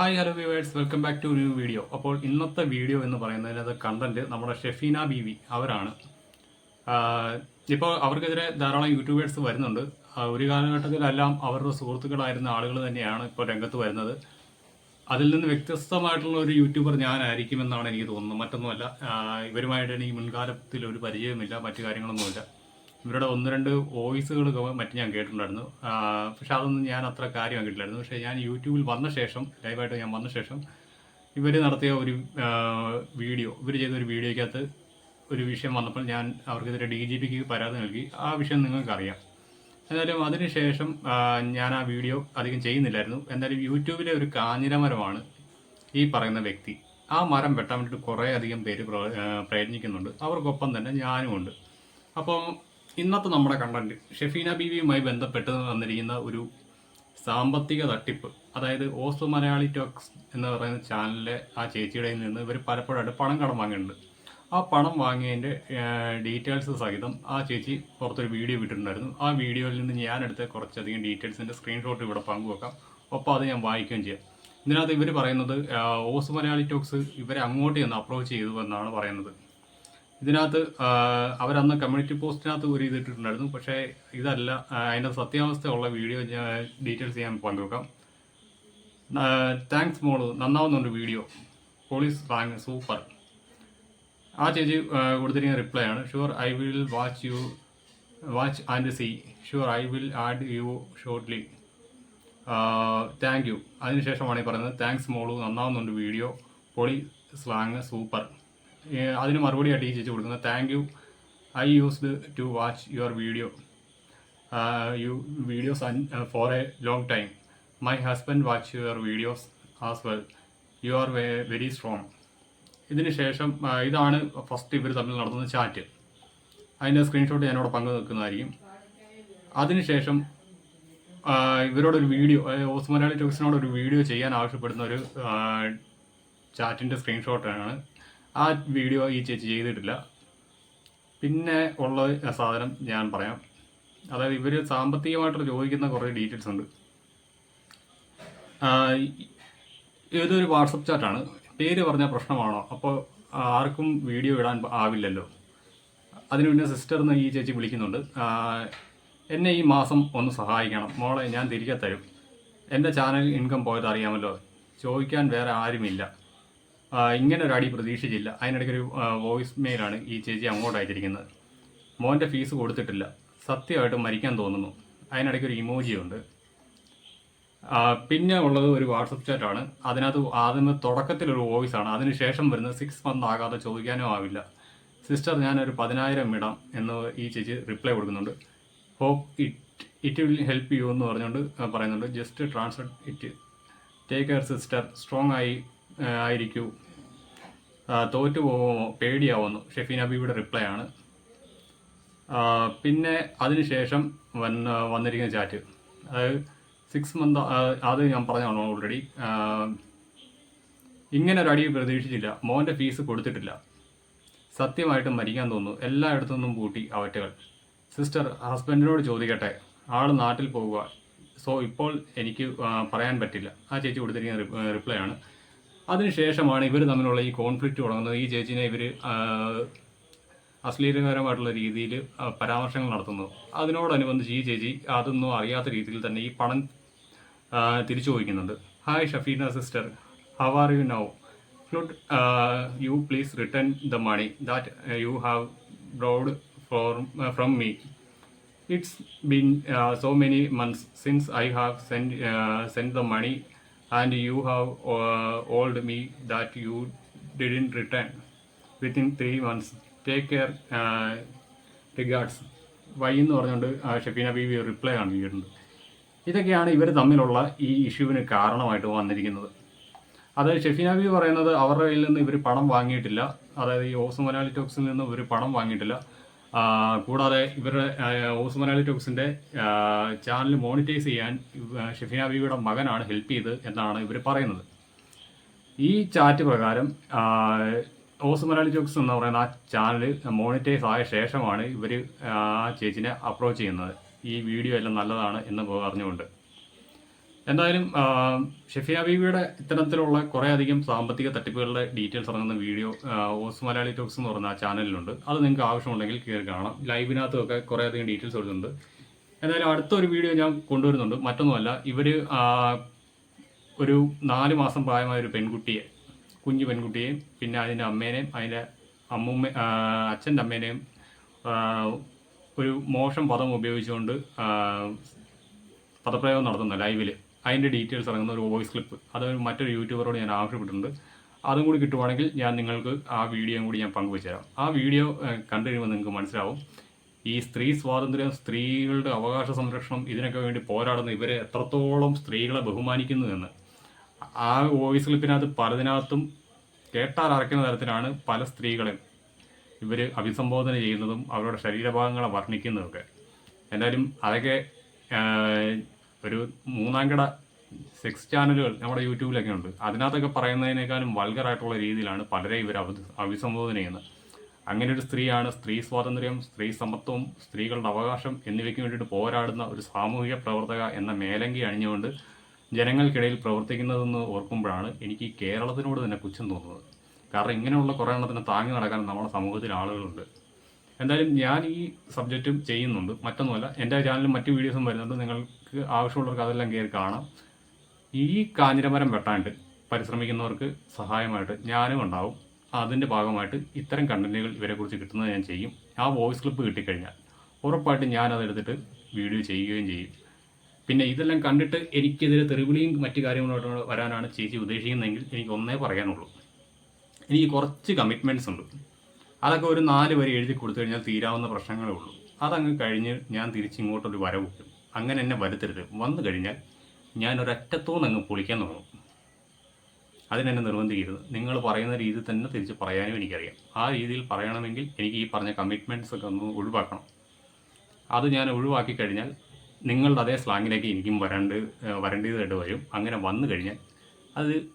Hi hello viewers welcome back to new video അപ്പോൾ ഇന്നത്തെ video എന്ന് പറയുന്നതിനകത്ത് കണ്ടന്റ് നമ്മുടെ ഷെഫീന ബീവി അവരാണ്. ഇപ്പോൾ അവർക്കെതിരെ ധാരാളം യൂട്യൂബേഴ്സ് വരുന്നുണ്ട്. ഒരു കാലഘട്ടത്തിലെല്ലാം അവരുടെ സുഹൃത്തുക്കളായിരുന്ന ആളുകൾ തന്നെയാണ് ഇപ്പോൾ രംഗത്ത് വരുന്നത്. അതിൽ നിന്ന് വ്യത്യസ്തമായിട്ടുള്ള ഒരു യൂട്യൂബർ ഞാനായിരിക്കുമെന്നാണ് എനിക്ക് തോന്നുന്നത്. മറ്റൊന്നുമല്ല ഇവരുമായിട്ട് എനിക്ക് മുൻകാലത്തിൽ ഒരു പരിചയമില്ല മറ്റു കാര്യങ്ങളൊന്നുമില്ല. ഇവരുടെ ഒന്ന് രണ്ട് വോയിസുകൾ മറ്റും ഞാൻ കേട്ടിട്ടുണ്ടായിരുന്നു. പക്ഷെ അതൊന്നും ഞാൻ അത്ര കാര്യം കാര്യമാക്കിയിട്ടില്ലായിരുന്നു പക്ഷേ ഞാൻ യൂട്യൂബിൽ വന്ന ശേഷം ലൈവായിട്ട് ഞാൻ വന്ന ശേഷം ഇവർ നടത്തിയ ഒരു വീഡിയോ ഇവർ ചെയ്ത ഒരു വീഡിയോയ്ക്കകത്ത് ഒരു വിഷയം വന്നപ്പോൾ ഞാൻ അവർക്കെതിരെ ഡി ജി പിക്ക് പരാതി നൽകി. ആ വിഷയം നിങ്ങൾക്കറിയാം. എന്നാലും അതിനുശേഷം ശേഷം ഞാൻ ആ വീഡിയോ അധികം ചെയ്യുന്നില്ലായിരുന്നു. എന്നാലും യൂട്യൂബിലെ ഒരു കാഞ്ഞിരമരമാണ് ഈ പറയുന്ന വ്യക്തി. ആ മരം വെട്ടാൻ വേണ്ടിയിട്ട് കുറേ അധികം പേര് പ്രയത്നിക്കുന്നുണ്ട്. അവർക്കൊപ്പം തന്നെ ഞാനും ഉണ്ട് അപ്പം ഇന്നത്തെ നമ്മുടെ കണ്ടന്റ് ഷെഫീന ബീവിയുമായി ബന്ധപ്പെട്ട് വന്നിരിക്കുന്ന ഒരു സാമ്പത്തിക തട്ടിപ്പ് അതായത് ഓസ് മലയാളി ടോക്സ് എന്ന് പറയുന്ന ചാനലിലെ ആ ചേച്ചിയുടെ നിന്ന് ഇവർ പലപ്പോഴായിട്ട് പണം കടം വാങ്ങിയിട്ടുണ്ട് ആ പണം വാങ്ങിയതിന്റെ ഡീറ്റെയിൽസ് സഹിതം ആ ചേച്ചി പുറത്തൊരു വീഡിയോ വിട്ടിട്ടുണ്ടായിരുന്നു ആ വീഡിയോയിൽ നിന്ന് ഞാൻ എടുത്ത കുറച്ചധികം ഡീറ്റെയിൽസിന്റെ സ്ക്രീൻഷോട്ട് ഇവിടെ പങ്കുവെക്കാം. ഒപ്പം അത് ഞാൻ വായിക്കുകയും ചെയ്യാം. ഇതിനകത്ത് ഇവർ പറയുന്നത് ഓസ് മലയാളി ടോക്സ് ഇവരെ അങ്ങോട്ട് ചെന്ന് അപ്രോച്ച് ചെയ്തു എന്നാണ് പറയുന്നത്. ഇതിനകത്ത് അവരന്ന് കമ്മ്യൂണിറ്റി പോസ്റ്റിനകത്ത് ഒരു ഇതിട്ടിട്ടുണ്ടായിരുന്നു പക്ഷേ ഇതല്ല അതിന്റെ സത്യാവസ്ഥ ഉള്ള വീഡിയോ ഡീറ്റെയിൽസ് ഞാൻ പങ്കുവെക്കാം താങ്ക്സ് മോൾ നന്നാവുന്നുണ്ട് വീഡിയോ. പോളീസ് റാങ്ക് സൂപ്പർ. ആ ചേച്ചി കൊടുത്തിരിക്കുന്ന റിപ്ലൈ ആണ്. Sure I will watch you watch and see sure I will add you shortly thank you അതിനുശേഷമാണ് ഈ പറയുന്നത്. താങ്ക്സ് മോളു നന്നാവുന്നുണ്ട് വീഡിയോ. പൊളി സ്ലാങ് സൂപ്പർ. അതിന് മറുപടിയായിട്ട് ഈ ചേച്ചി കൊടുക്കുന്നത്. Thank you I used to watch your video you videos for a long time my husband watch your videos as well you are very strong ഇതിന് ശേഷം ഇതാണ് ഫസ്റ്റ് ഇവർ തമ്മിൽ നടത്തുന്ന ചാറ്റ് അതിന്റെ സ്ക്രീൻഷോട്ട് ഞാനിവിടെ പങ്കു നിൽക്കുന്നതായിരിക്കും അതിനുശേഷം ഇവരോടൊരു വീഡിയോ ഓസ് മലയാളി ടോക്സിനോട് ഒരു വീഡിയോ ചെയ്യാൻ ആവശ്യപ്പെടുന്ന ഒരു ചാറ്റിന്റെ സ്ക്രീൻഷോട്ടാണ് ആ വീഡിയോ ഈ ചേച്ചി ചെയ്തിട്ടില്ല. പിന്നെ ഉള്ള സാധനം ഞാൻ പറയാം. അതായത് ഇവർ സാമ്പത്തികമായിട്ട് ചോദിക്കുന്ന കുറേ ഡീറ്റെയിൽസ് ഉണ്ട്. ഇതൊരു വാട്സപ്പ് ചാറ്റാണ് പേര് പറഞ്ഞ പ്രശ്നമാണോ? അപ്പോൾ ആർക്കും വീഡിയോ ഇടാൻ ആവില്ലല്ലോ. അതിന് പിന്നെ സിസ്റ്റർ എന്ന് ഈ ചേച്ചി വിളിക്കുന്നുണ്ട്. എന്നെ ഈ മാസം ഒന്ന് സഹായിക്കണം. മോളെ ഞാൻ തിരികെ തരും. എന്റെ ചാനൽ ഇൻകം പോയത് അറിയാമല്ലോ. ചോദിക്കാൻ വേറെ ആരുമില്ല. ഇങ്ങനെ ഒരു അടി പ്രതീക്ഷിച്ചില്ല. അതിനിടയ്ക്ക് ഒരു വോയിസ് മെയിലാണ് ഈ ചേച്ചി അങ്ങോട്ട് അയച്ചിരിക്കുന്നത്. മോന്റെ ഫീസ് കൊടുത്തിട്ടില്ല. സത്യമായിട്ട് മരിക്കാൻ തോന്നുന്നു. അതിനിടയ്ക്ക് ഒരു ഇമോജിയുണ്ട് ആ, പിന്നെ ഉള്ളത് ഒരു വാട്സപ്പ് ചാറ്റാണ് അതിനകത്ത് ആദ്യമേ തുടക്കത്തിലൊരു വോയിസ് ആണ്. അതിനുശേഷം വരുന്ന സിക്സ് മന്ത് ആകാതെ ചോദിക്കാനോ ആവില്ല. സിസ്റ്റർ ഞാനൊരു പതിനായിരം ഇടാം എന്ന് ഈ ചേച്ചി റിപ്ലൈ കൊടുക്കുന്നുണ്ട്. Hope it it will help you എന്ന് പറഞ്ഞുകൊണ്ട് പറയുന്നുണ്ട്. Just transfer it take care sister strong ആയി ആയിരിക്കൂ. തോറ്റു പോകുമോ പേടിയാവുന്നു. ഷെഫീൻ ഹബീബിയുടെ റിപ്ലൈ ആണ്. പിന്നെ അതിനുശേഷം വന്ന് വന്നിരിക്കുന്ന ചാറ്റ് അതായത് സിക്സ് മന്ത് അത് ഞാൻ പറഞ്ഞാണ് ഓൾറെഡി ഇങ്ങനെ ഒരു അടി പ്രതീക്ഷിച്ചില്ല. മോന്റെ ഫീസ് കൊടുത്തിട്ടില്ല. സത്യമായിട്ടും മരിക്കാൻ തോന്നുന്നു. എല്ലായിടത്തു നിന്നും പൂട്ടി അവറ്റകൾ. സിസ്റ്റർ ഹസ്ബൻഡിനോട് ചോദിക്കട്ടെ. ആൾ നാട്ടിൽ പോവുക. സോ ഇപ്പോൾ എനിക്ക് പറയാൻ പറ്റില്ല. ആ ചേച്ചി കൊടുത്തിരിക്കുന്ന റിപ്ലൈ ആണ്. അതിനുശേഷമാണ് ഇവർ തമ്മിലുള്ള ഈ കോൺഫ്ലിക്റ്റ് തുടങ്ങുന്നത്. ഈ ചേച്ചിനെ ഇവർ അശ്ലീലകരമായിട്ടുള്ള രീതിയിൽ പരാമർശങ്ങൾ നടത്തുന്നു. അതിനോടനുബന്ധിച്ച് ഈ ചേച്ചി അതൊന്നും അറിയാത്ത രീതിയിൽ തന്നെ ഈ പണം തിരിച്ചു ചോദിക്കുന്നുണ്ട്. Hi Shafeena sister how are you now should you please return the money that you have borrowed for from me it's been so many months since I have send send the money and you have uh, told me that you didn't return within three months. Take care. Uh, regards. Y എന്ന് പറഞ്ഞുകൊണ്ട് ഷെഫീന ബീവി reply കാണിക്കുന്നുണ്ട് ഇതൊക്കെയാണ് ഇവർ തമ്മിലുള്ള ഈ ഇഷ്യൂവിന് കാരണമായിട്ട് വന്നിരിക്കുന്നത് അത് ഷെഫീന ബീവി പറയുന്നത് അവരുടെ കയ്യിൽ നിന്ന് ഇവർ പണം വാങ്ങിയിട്ടില്ല അതായത് ഈ ഓസ് നിന്ന് ഇവർ പണം വാങ്ങിയിട്ടില്ല കൂടാതെ ഇവരുടെ ഓസ് മലയാളി ടോക്സിന്റെ ചാനൽ മോണിറ്റൈസ് ചെയ്യാൻ ഷെഫീന ബീവിയുടെ മകനാണ് ഹെൽപ്പ് ചെയ്ത് എന്നാണ് ഇവർ പറയുന്നത്. ഈ ചാറ്റ് പ്രകാരം ആ, ഓസ് മലയാളി ജോക്സ് എന്ന് പറയുന്ന ആ ചാനൽ മോണിറ്റൈസ് ആയ ശേഷമാണ് ഇവർ ആ ചേച്ചിനെ അപ്രോച്ച് ചെയ്യുന്നത്. ഈ വീഡിയോ എല്ലാം നല്ലതാണ് എന്ന് പറഞ്ഞുകൊണ്ട്. എന്തായാലും ഷെഫി ബീവിയുടെ ഇത്തരത്തിലുള്ള കുറേ അധികം സാമ്പത്തിക തട്ടിപ്പുകളുടെ ഡീറ്റെയിൽസ് ഇറങ്ങുന്ന വീഡിയോ ഓസ് മലയാളി ടോക്സ് എന്ന് പറഞ്ഞ ചാനലിലുണ്ട്. അത് നിങ്ങൾക്ക് ആവശ്യമുണ്ടെങ്കിൽ കയറി കാണാം. ലൈവിനകത്തൊക്കെ കുറേ അധികം ഡീറ്റെയിൽസ് കൊടുക്കുന്നുണ്ട് എന്തായാലും അടുത്തൊരു വീഡിയോ ഞാൻ കൊണ്ടുവരുന്നുണ്ട്. മറ്റൊന്നുമല്ല ഇവർ ഒരു നാല് മാസം പ്രായമായ ഒരു പെൺകുട്ടിയെ കുഞ്ഞു പെൺകുട്ടിയെയും പിന്നെ അതിന്റെ അമ്മേനെയും അതിന്റെ അമ്മൂമ്മ അച്ഛന്റെ അമ്മേനെയും ഒരു മോശം പദം ഉപയോഗിച്ചുകൊണ്ട് പദപ്രയോഗം നടത്തുന്ന ലൈവിൽ അതിന്റെ ഡീറ്റെയിൽസ് ഇറങ്ങുന്ന ഒരു വോയിസ് ക്ലിപ്പ് അത് മറ്റൊരു യൂട്യൂബറോട് ഞാൻ ആവശ്യപ്പെട്ടിട്ടുണ്ട്. അതും കൂടി കിട്ടുവാണെങ്കിൽ ഞാൻ നിങ്ങൾക്ക് ആ വീഡിയോയും കൂടി ഞാൻ പങ്കുവെച്ചു തരാം ആ വീഡിയോ കണ്ടുകഴിയുമ്പോൾ കണ്ടു കഴിയുമ്പോൾ നിങ്ങൾക്ക് മനസ്സിലാവും. ഈ സ്ത്രീ സ്വാതന്ത്ര്യം സ്ത്രീകളുടെ അവകാശ സംരക്ഷണം ഇതിനൊക്കെ വേണ്ടി പോരാടുന്ന ഇവരെ എത്രത്തോളം സ്ത്രീകളെ ബഹുമാനിക്കുന്നു എന്ന്. ആ വോയിസ് ക്ലിപ്പിനകത്ത് പലതിനകത്തും കേട്ടാൽ അറയ്ക്കുന്ന തരത്തിലാണ് പല സ്ത്രീകളെ ഇവർ അഭിസംബോധന ചെയ്യുന്നതും അവരുടെ ശരീരഭാഗങ്ങളെ വർണിക്കുന്നതൊക്കെ. എന്തായാലും അതൊക്കെ ആഹ്, മൂന്നാം കിട സെക്സ് ചാനലുകൾ നമ്മുടെ യൂട്യൂബിലൊക്കെ ഉണ്ട്. അതിനകത്തൊക്കെ പറയുന്നതിനേക്കാളും വൾഗറായിട്ടുള്ള രീതിയിലാണ് പലരെ ഇവർ അഭിസംബോധന ചെയ്യുന്നത്. അങ്ങനെ ഒരു സ്ത്രീയാണ് സ്ത്രീ സ്വാതന്ത്ര്യം സ്ത്രീ സമത്വം സ്ത്രീകളുടെ അവകാശം എന്നിവയ്ക്ക് വേണ്ടിയിട്ട് പോരാടുന്ന ഒരു സാമൂഹിക പ്രവർത്തക എന്ന മേലങ്കി അണിഞ്ഞുകൊണ്ട് ജനങ്ങൾക്കിടയിൽ പ്രവർത്തിക്കുന്നതെന്ന് ഓർക്കുമ്പോഴാണ് എനിക്ക് കേരളത്തിനോട് തന്നെ പുച്ഛം തോന്നുന്നത്. കാരണം ഇങ്ങനെയുള്ള കുറേ എണ്ണത്തിന് താങ്ങി നടക്കാൻ നമ്മുടെ സമൂഹത്തിൽ ആളുകളുണ്ട്. എന്തായാലും ഞാൻ ഈ സബ്ജക്റ്റും ചെയ്യുന്നുണ്ട്. മറ്റൊന്നുമല്ല എന്റെ ചാനലിൽ മറ്റു വീഡിയോസും വരുന്നുണ്ട്. നിങ്ങൾക്ക് ആവശ്യമുള്ളവർക്ക് അതെല്ലാം കയറി കാണാം. ഈ കാഞ്ഞിരമരം വെട്ടാണ്ട് പരിശ്രമിക്കുന്നവർക്ക് സഹായമായിട്ട് ഞാനും ഉണ്ടാവും. അതിന്റെ ഭാഗമായിട്ട് ഇത്തരം കണ്ടന്റുകൾ ഇവരെക്കുറിച്ച് കിട്ടുന്നത് ഞാൻ ചെയ്യും. ആ വോയിസ് ക്ലിപ്പ് കിട്ടിക്കഴിഞ്ഞാൽ ഉറപ്പായിട്ടും ഞാൻ അതെടുത്തിട്ട് വീഡിയോ ചെയ്യുകയും ചെയ്യും. പിന്നെ ഇതെല്ലാം കണ്ടിട്ട് എനിക്കെതിരെ തെറിവിളിയും മറ്റു കാര്യങ്ങളോട്ട് വരാനാണ് ചേച്ചി ഉദ്ദേശിക്കുന്നതെങ്കിൽ എനിക്ക് ഒന്നേ പറയാനുള്ളൂ. എനിക്ക് കുറച്ച് കമ്മിറ്റ്മെന്റ്സ് ഉണ്ട്. അതൊക്കെ ഒരു നാല് വരി എഴുതി കൊടുത്തു കഴിഞ്ഞാൽ തീരാവുന്ന പ്രശ്നങ്ങളേ ഉള്ളൂ. അതങ്ങ് കഴിഞ്ഞ് ഞാൻ തിരിച്ചിങ്ങോട്ടൊരു വരവ് വയ്ക്കും അങ്ങനെ എന്നെ വരുത്തരുത്. വന്നു കഴിഞ്ഞാൽ ഞാൻ ഒരറ്റത്തോന്ന് അങ്ങ് പൊളിക്കാൻ തുടങ്ങും. അതിനെന്നെ നിർബന്ധിക്കരുത്. നിങ്ങൾ പറയുന്ന രീതി തന്നെ തിരിച്ച് പറയാനും എനിക്കറിയാം. ആ രീതിയിൽ പറയണമെങ്കിൽ എനിക്ക് ഈ പറഞ്ഞ കമ്മിറ്റ്മെന്റ്സ് ഒക്കെ ഒന്ന് ഒഴിവാക്കണം. അത് ഞാൻ ഒഴിവാക്കി കഴിഞ്ഞാൽ നിങ്ങളുടെ അതേ സ്ലാങ്ങിലേക്ക് എനിക്കും വരണ്ട് വരേണ്ടതായിട്ട് വരും. അങ്ങനെ വന്നു കഴിഞ്ഞാൽ അത്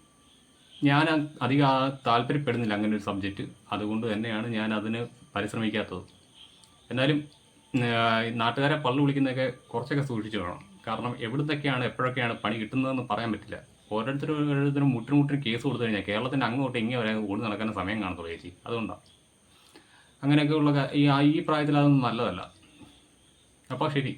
ഞാൻ അധികം താല്പര്യപ്പെടുന്നില്ല അങ്ങനെ ഒരു സബ്ജക്റ്റ് അതുകൊണ്ട് തന്നെയാണ് ഞാൻ അതിന് പരിശ്രമിക്കാത്തത്. എന്നാലും നാട്ടുകാരെ പള്ളു വിളിക്കുന്നതൊക്കെ കുറച്ചൊക്കെ സൂക്ഷിച്ചു വേണം. കാരണം എവിടുന്നൊക്കെയാണ് എപ്പോഴൊക്കെയാണ് പണി കിട്ടുന്നതെന്ന് പറയാൻ പറ്റില്ല. ഓരോരുത്തരും ഓരോരുത്തരും മുട്ടിന് മുട്ടിന് കേസ് കൊടുത്തു കഴിഞ്ഞാൽ കേരളത്തിന്റെ അങ്ങോട്ട് ഇങ്ങനെ വരെ ഓടി നടക്കാൻ സമയം കാണത്തുള്ളൂ ചേച്ചി. അതുകൊണ്ടാണ് അങ്ങനെയൊക്കെയുള്ള ഈ ഈ പ്രായത്തിൽ അതൊന്നും നല്ലതല്ല. അപ്പോൾ ശരി.